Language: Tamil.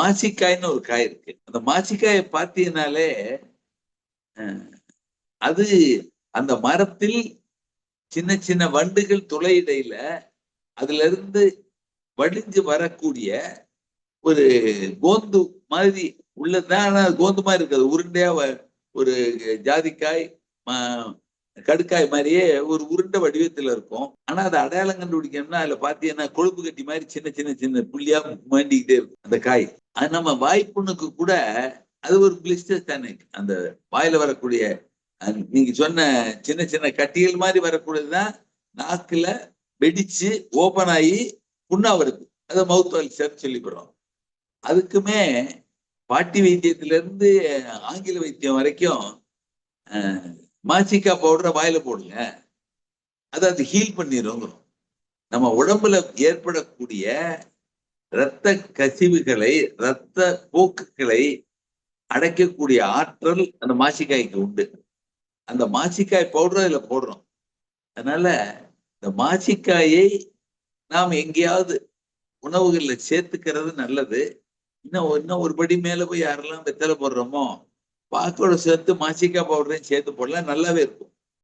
மாசிக்காய்ன்னு ஒரு காய் இருக்கு. அந்த மாசிக்காயை பார்த்தீங்கனாலே அது அந்த மரத்தில் சின்ன சின்ன வண்டுகள் துளையிடையில அதுல இருந்து வடிஞ்சு வரக்கூடிய ஒரு கோந்து மாதிரி உள்ளதுதான். ஆனா கோந்து மாதிரி இருக்காது. உருண்டையா ஒரு ஜாதிக்காய் கடுக்காய் மாதிரியே ஒரு உருண்டை வடிவத்துல இருக்கும். ஆனா அதை அடையாளம் கண்டுபிடிக்கணும்னா அதுல பாத்தீங்கன்னா கொழுப்பு கட்டி மாதிரி சின்ன சின்ன சின்ன புள்ளியா மாண்டிக்கிட்டே இருக்கும் அந்த காய். அது நம்ம வாய்ப்புண்ணுக்கு கூட அது ஒரு பிளிஸ்டர் தானே. அந்த வாயில வரக்கூடிய நீங்க சொன்ன சின்ன சின்ன கட்டிகள் மாதிரி வரக்கூடியதுதான் நாக்குல வெடிச்சு ஓபன் ஆகி புண்ணா வருது. அதை மவுத் அல்சர் சொல்லிப்படுறோம் அதுக்குமே பாட்டி வைத்தியத்துல இருந்து ஆங்கில வைத்தியம் வரைக்கும் மாசிக்கா பவுடரை வாயில போடுங்க அதை அது ஹீல் பண்ணிடும் நம்ம உடம்புல ஏற்படக்கூடிய இரத்த கசிவுகளை இரத்த போக்குகளை அடைக்கக்கூடிய ஆற்றல் அந்த மாசிக்காய்க்கு உண்டு. அந்த மாசிக்காய் பவுடர் இதில் போடுறோம். அதனால இந்த மாசிக்காயை நாம் எங்கேயாவது உணவுகளில் சேர்த்துக்கிறது நல்லது. இன்னும் இன்னும் ஒரு படி மேல போய் யாரெல்லாம் வெத்தலை போடுறோமோ பாக்கோட சேர்த்து மாசிக்காய் பவுடரையும் சேர்த்து போடலாம். நல்லாவே இருக்கும்.